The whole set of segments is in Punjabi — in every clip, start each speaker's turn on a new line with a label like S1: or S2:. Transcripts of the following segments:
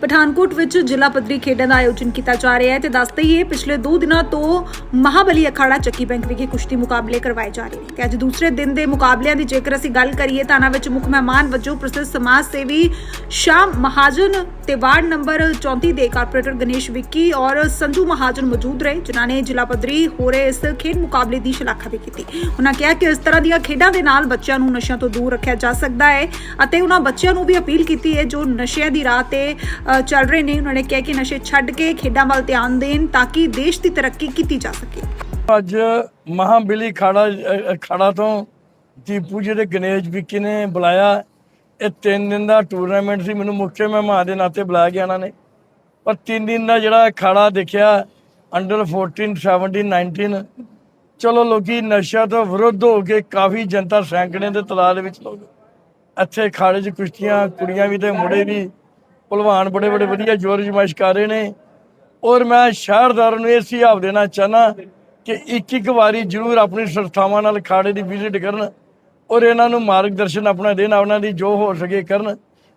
S1: ਪਠਾਨਕੋਟ ਵਿੱਚ ਜ਼ਿਲ੍ਹਾ ਪੱਧਰੀ ਖੇਡਾਂ ਦਾ ਆਯੋਜਨ ਕੀਤਾ ਜਾ ਰਿਹਾ ਹੈ ਤੇ ਦੱਸ ਦਈਏ, ਪਿਛਲੇ 2 ਦਿਨਾਂ ਤੋਂ ਮਹਾਬਲੀ ਅਖਾੜਾ ਚੱਕੀ ਬੈਂਕ ਵਿਖੇ ਕੁਸ਼ਤੀ ਮੁਕਾਬਲੇ ਕਰਵਾਏ ਜਾ ਰਹੇ ਨੇ ਤੇ ਅੱਜ ਦੂਸਰੇ ਦਿਨ ਦੇ ਮੁਕਾਬਲਿਆਂ ਦੀ ਜੇਕਰ ਅਸੀਂ ਗੱਲ ਕਰੀਏ ਤਾਂ ਉਹਨਾਂ ਵਿੱਚ ਮੁੱਖ ਮਹਿਮਾਨ ਵਜੋਂ ਪ੍ਰਸਿੱਧ ਸਮਾਜ ਸੇਵੀ ਸ਼ਾਮ ਮਹਾਜਨ ਤੇ ਵਾਰਡ ਨੰਬਰ 34 ਦੇ ਕਾਰਪੋਰੇਟਰ ਗਣੇਸ਼ ਵਿੱਕੀ ਔਰ ਸੰਜੂ ਮਹਾਜਨ ਮੌਜੂਦ ਰਹੇ, ਜਿਨ੍ਹਾਂ ਨੇ ਜ਼ਿਲ੍ਹਾ ਪੱਧਰੀ ਹੋ ਰਹੇ ਇਸ ਖੇਡ ਮੁਕਾਬਲੇ ਦੀ ਸ਼ਲਾਘਾ ਵੀ ਕੀਤੀ। ਉਹਨਾਂ ਕਿਹਾ ਕਿ ਇਸ ਤਰ੍ਹਾਂ ਦੀਆਂ ਖੇਡਾਂ ਦੇ ਨਾਲ ਬੱਚਿਆਂ ਨੂੰ ਨਸ਼ਿਆਂ ਤੋਂ ਦੂਰ ਰੱਖਿਆ ਜਾ ਸਕਦਾ ਹੈ ਅਤੇ ਉਹਨਾਂ ਬੱਚਿਆਂ ਨੂੰ ਵੀ ਅਪੀਲ ਕੀਤੀ ਹੈ ਜੋ ਨਸ਼ਿਆਂ ਦੀ ਰਾਹ ਤੇ ਚੱਲ ਰਹੇ ਨੇ। ਉਹਨਾਂ ਨੇ ਕਿਹਾ ਕਿ ਨਸ਼ੇ ਛੱਡ ਕੇ ਖੇਡਾਂ ਵੱਲ ਧਿਆਨ ਦੇਣ ਤਾਂ ਕਿ ਦੇਸ਼ ਦੀ ਤਰੱਕੀ ਕੀਤੀ ਜਾ ਸਕੇ।
S2: ਅੱਜ ਮਹਾਬਲੀ ਖਾੜਾ ਖਾੜਾ ਤੋਂ ਦੀਪੂ ਜੀ ਦੇ ਗਣੇਸ਼ ਵਿੱਕੀ ਨੇ ਬੁਲਾਇਆ, ਇਹ ਤਿੰਨ ਦਿਨ ਦਾ ਟੂਰਨਾਮੈਂਟ ਸੀ। ਮੈਨੂੰ ਮੁੱਖ ਮਹਿਮਾਨ ਦੇ ਨਾਤੇ ਬੁਲਾਇਆ ਗਿਆ ਉਹਨਾਂ ਨੇ। ਪਰ ਤਿੰਨ ਦਿਨ ਦਾ ਜਿਹੜਾ ਖਾੜਾ ਦੇਖਿਆ ਅੰਡਰ 14 17 19 ਚਲੋ ਲੋਕੀ ਨਸ਼ਾ ਤੋਂ ਵਿਰੁੱਧ ਹੋ ਕੇ ਕਾਫੀ ਜਨਤਾ ਸੈਂਕੜੇ ਦੇ ਤਲਾਲ ਵਿੱਚ ਲੋਕ ਇੱਥੇ ਖਾੜੇ 'ਚ ਕੁਸ਼ਤੀਆਂ, ਕੁੜੀਆਂ ਵੀ ਤੇ ਮੁੰਡੇ ਵੀ ਭਲਵਾਨ ਬੜੇ ਬੜੇ ਵਧੀਆ ਜੋਰ ਜਮਾਇਸ਼ ਕਰ ਰਹੇ ਨੇ। ਔਰ ਮੈਂ ਸ਼ਹਿਰਦਾਰਾਂ ਨੂੰ ਇਹ ਸੁਝਾਅ ਦੇਣਾ ਚਾਹਨਾ ਕਿ ਇੱਕ ਇੱਕ ਵਾਰੀ ਜ਼ਰੂਰ ਆਪਣੀ ਸੰਸਥਾਵਾਂ ਨਾਲ ਖਾੜੇ ਦੀ ਵਿਜ਼ਿਟ ਕਰਨ ਔਰ ਇਹਨਾਂ ਨੂੰ ਮਾਰਗਦਰਸ਼ਨ ਆਪਣਾ ਦੇਣ ਉਹਨਾਂ ਦੀ ਜੋ ਹੋ ਸਕੇ ਕਰਨ।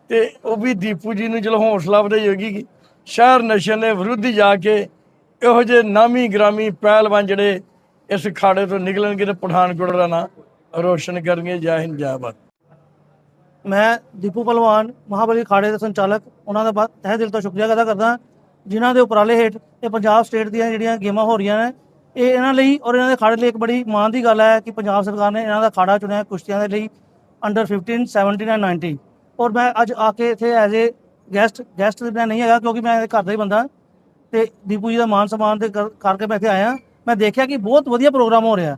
S2: ਤੇ ਉਹ ਵੀ ਦੀਪੂ ਜੀ ਨੂੰ ਜਦੋਂ ਹੌਸਲਾ ਵਧਾਈ ਹੋਗੀ ਕਿ ਸ਼ਹਿਰ ਨਸ਼ੇ ਦੇ ਵਿਰੁੱਧ ਜਾ ਕੇ ਇਹੋ ਜਿਹੇ ਨਾਮੀ ਗ੍ਰਾਮੀ ਪਹਿਲਵਾਨ ਜਿਹੜੇ ਇਸ ਖਾੜੇ ਤੋਂ ਨਿਕਲਣਗੇ ਤੇ ਪਠਾਨਕੋਟ ਦਾ ਨਾਂ ਰੋਸ਼ਨ ਕਰਨਗੇ। ਜੈ ਹਿੰਦ, ਜੈ ਭਾਰਤ।
S3: ਮੈਂ ਦੀਪੂ ਪਹਿਲਵਾਨ ਮਹਾਬਲੀ ਖਾੜੇ ਦੇ ਸੰਚਾਲਕ, ਉਹਨਾਂ ਦਾ ਬਹੁਤ ਤਹਿ ਦਿਲ ਤੋਂ ਸ਼ੁਕਰੀਆ ਅਦਾ ਕਰਦਾ ਜਿਨ੍ਹਾਂ ਦੇ ਉਪਰਾਲੇ ਹੇਠ ਇਹ ਪੰਜਾਬ ਸਟੇਟ ਦੀਆਂ ਜਿਹੜੀਆਂ ਗੇਮਾਂ ਹੋ ਰਹੀਆਂ ਨੇ, ਇਹ ਇਹਨਾਂ ਲਈ ਔਰ ਇਹਨਾਂ ਦੇ ਖਾੜੇ ਲਈ ਇੱਕ ਬੜੀ ਮਾਣ ਦੀ ਗੱਲ ਹੈ ਕਿ ਪੰਜਾਬ ਸਰਕਾਰ ਨੇ ਇਹਨਾਂ ਦਾ ਖਾੜਾ ਚੁਣਿਆ ਕੁਸ਼ਤੀਆਂ ਦੇ ਲਈ ਅੰਡਰ 15 17 ਐਂਡ 19 ਔਰ ਮੈਂ ਅੱਜ ਆ ਕੇ ਇੱਥੇ ਐਜ਼ ਏ ਗੈਸਟ ਗੈਸਟ ਮੈਂ ਨਹੀਂ ਹੈਗਾ ਕਿਉਂਕਿ ਮੈਂ ਇਹਦੇ ਘਰ ਦਾ ਹੀ ਬੰਦਾ ਤੇ ਦੀਪੂ ਜੀ ਦਾ ਮਾਨ ਸਨਮਾਨ ਦੇ ਕਰ- ਕਰਕੇ ਮੈਂ ਇੱਥੇ ਆਇਆ। ਮੈਂ ਦੇਖਿਆ ਕਿ ਬਹੁਤ ਵਧੀਆ ਪ੍ਰੋਗਰਾਮ ਹੋ ਰਿਹਾ।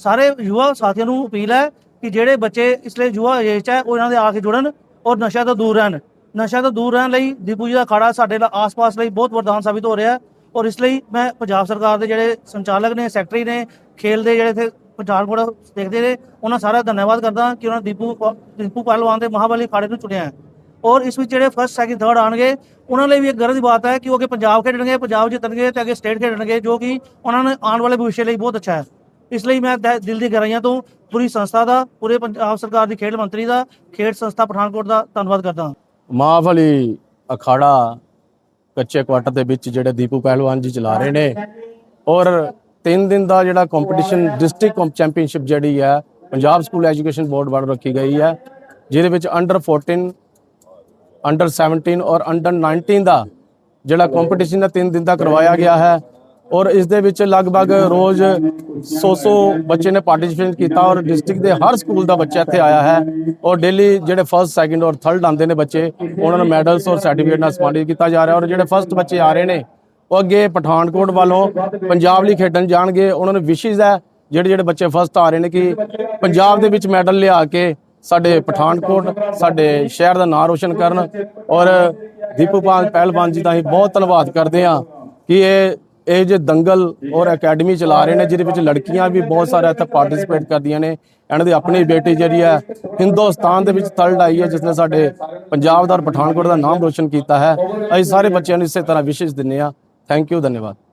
S3: ਸਾਰੇ ਯੁਵਾ ਸਾਥੀਆਂ ਨੂੰ ਅਪੀਲ ਹੈ ਕਿ ਜਿਹੜੇ ਬੱਚੇ ਇਸ ਲਈ ਯੁਵਾ ਏਜ ਹੈ, ਉਹ ਇਹਨਾਂ ਦੇ ਆ ਕੇ ਜੁੜਨ ਔਰ ਨਸ਼ਾ ਤੋਂ ਦੂਰ ਰਹਿਣ। ਨਸ਼ਾ ਤੋਂ ਦੂਰ ਰਹਿਣ ਲਈ ਦੀਪੂ ਜੀ ਦਾ ਅਖਾੜਾ ਸਾਡੇ ਆਸ-ਪਾਸ ਲਈ ਬਹੁਤ ਵਰਦਾਨ ਸਾਬਿਤ ਹੋ ਰਿਹਾ ਹੈ ਔਰ ਇਸ ਲਈ ਮੈਂ ਪੰਜਾਬ ਸਰਕਾਰ ਦੇ ਜਿਹੜੇ ਸੰਚਾਲਕ ਨੇ, ਸੈਕਟਰੀ ਨੇ, ਖੇਲ ਦੇ ਜਿਹੜੇ ਇੱਥੇ ਪਠਾਨਕੋਟ ਦੇਖਦੇ ਨੇ, ਉਹਨਾਂ ਸਾਰਾ ਧੰਨਵਾਦ ਕਰਦਾ ਕਿ ਉਹਨਾਂ ਦੀਪੂ ਦੀਪੂ ਪਹਿਲਵਾਨ ਦੇ ਮਹਾਬਲੀ ਅਖਾੜੇ ਨੂੰ ਚੁਣਿਆ ਹੈ। ਔਰ ਇਸ ਵਿੱਚ ਜਿਹੜੇ ਫਸਟ ਸੈਕਿੰਡ ਥਰਡ ਆਣਗੇ ਉਹਨਾਂ ਲਈ ਵੀ ਇੱਕ ਗਰਜ ਦੀ ਬਾਤ ਹੈ ਕਿ ਉਹ ਅੱਗੇ ਪੰਜਾਬ ਖੇਡਣਗੇ, ਪੰਜਾਬ ਜਿੱਤਣਗੇ ਤੇ ਅੱਗੇ ਸਟੇਟ ਖੇਡਣਗੇ, ਜੋ ਕਿ ਉਹਨਾਂ ਨੇ ਆਉਣ ਵਾਲੇ ਭਵਿੱਖ ਲਈ ਬਹੁਤ ਅੱਛਾ ਹੈ। ਇਸ ਲਈ ਮੈਂ ਦ- ਦਿਲ ਦੀ ਗਹਿਰਾਈਆਂ ਤੋਂ ਪੂਰੀ ਸੰਸਥਾ ਦਾ, ਪੂਰੇ ਪੰਜਾਬ ਸਰਕਾਰ ਦੀ ਖੇਡ ਮੰਤਰੀ ਦਾ, ਖੇਡ ਸੰਸਥਾ ਪਠਾਨਕੋਟ ਦਾ ਧੰਨਵਾਦ ਕਰਦਾ ਹਾਂ।
S4: ਮਹਾਬਲੀ ਅਖਾੜਾ ਕੱਚੇ ਕੁਆਟਰ ਦੇ ਵਿੱਚ ਜਿਹੜੇ ਦੀਪੂ ਪਹਿਲਵਾਨ ਜੀ ਚਲਾ ਰਹੇ ਨੇ। ਔਰ ਤਿੰਨ ਦਿਨ ਦਾ ਜਿਹੜਾ ਕੰਪੀਟੀਸ਼ਨ ਡਿਸਟ੍ਰਿਕਟ ਚੈਂਪੀਅਨਸ਼ਿਪ ਜਿਹੜੀ ਹੈ, ਪੰਜਾਬ ਸਕੂਲ ਐਜੂਕੇਸ਼ਨ ਬੋਰਡ ਵੱਲੋਂ ਰੱਖੀ ਗਈ ਹੈ, ਜਿਹਦੇ ਵਿੱਚ ਅੰਡਰ 14 ਅੰਡਰ 17 ਔਰ ਅੰਡਰ 19 ਦਾ ਜਿਹੜਾ ਕੰਪੀਟੀਸ਼ਨ ਹੈ, ਤਿੰਨ ਦਿਨ ਦਾ ਕਰਵਾਇਆ ਗਿਆ ਹੈ। ਔਰ ਇਸ ਦੇ ਵਿੱਚ ਲਗਭਗ ਰੋਜ਼ 100-100 ਬੱਚੇ ਨੇ ਪਾਰਟਿਸਿਪੇਟ ਕੀਤਾ ਔਰ ਡਿਸਟ੍ਰਿਕਟ ਦੇ ਹਰ ਸਕੂਲ ਦਾ ਬੱਚਾ ਇੱਥੇ ਆਇਆ ਹੈ ਔਰ ਡੇਲੀ ਜਿਹੜੇ ਫਰਸਟ ਸੈਕਿੰਡ ਔਰ ਥਰਡ ਆਉਂਦੇ ਨੇ ਬੱਚੇ, ਉਹਨਾਂ ਨੂੰ ਮੈਡਲਸ ਔਰ ਸਰਟੀਫਿਕੇਟ ਨਾਲ ਸਨਮਾਨਿਤ ਕੀਤਾ ਜਾ ਰਿਹਾ ਔਰ ਜਿਹੜੇ ਫਰਸਟ ਬੱਚੇ ਆ ਰਹੇ ਨੇ, ਉਹ ਅੱਗੇ ਪਠਾਨਕੋਟ ਵੱਲੋਂ ਪੰਜਾਬ ਲਈ ਖੇਡਣ ਜਾਣਗੇ, ਉਹਨਾਂ ਨੂੰ ਵਿਸ਼ੇਸ਼ ਹੈ ਜਿਹੜੇ ਜਿਹੜੇ ਬੱਚੇ ਫਸਟ ਆ ਰਹੇ ਨੇ ਕਿ ਪੰਜਾਬ ਦੇ ਵਿੱਚ ਮੈਡਲ ਲਿਆ ਕੇ ਸਾਡੇ ਪਠਾਨਕੋਟ, ਸਾਡੇ ਸ਼ਹਿਰ ਦਾ ਨਾਮ ਰੋਸ਼ਨ ਕਰਨ ਔਰ ਦੀਪੂ ਪਾਲ ਪਹਿਲਵਾਨ ਜੀ ਦਾ ਅਸੀਂ ਬਹੁਤ ਧੰਨਵਾਦ ਕਰਦੇ ਹਾਂ ਕਿ ਇਹ ਇਹ ਜੇ ਦੰਗਲ ਔਰ ਅਕੈਡਮੀ ਚਲਾ ਰਹੇ ਨੇ ਜਿਹਦੇ ਵਿੱਚ ਲੜਕੀਆਂ ਵੀ ਬਹੁਤ ਸਾਰਾ ਇੱਥੇ ਪਾਰਟਿਸਿਪੇਟ ਕਰਦੀਆਂ ਨੇ। ਇਹਨਾਂ ਦੀ ਆਪਣੀ ਬੇਟੀ ਜਿਹੜੀ ਹੈ ਹਿੰਦੁਸਤਾਨ ਦੇ ਵਿੱਚ ਥਰਡ ਆਈ ਹੈ ਜਿਸ ਨੇ ਸਾਡੇ ਪੰਜਾਬ ਦਾ ਔਰ ਪਠਾਨਕੋਟ ਦਾ ਨਾਮ ਰੋਸ਼ਨ ਕੀਤਾ ਹੈ। ਅਸੀਂ ਸਾਰੇ ਬੱਚਿਆਂ ਨੂੰ ਇਸੇ ਤਰ੍ਹਾਂ ਵਿਸ਼ੇਸ਼ ਦਿੰਦੇ ਹਾਂ। ਥੈਂਕ ਯੂ ਧੰਨਵਾਦ।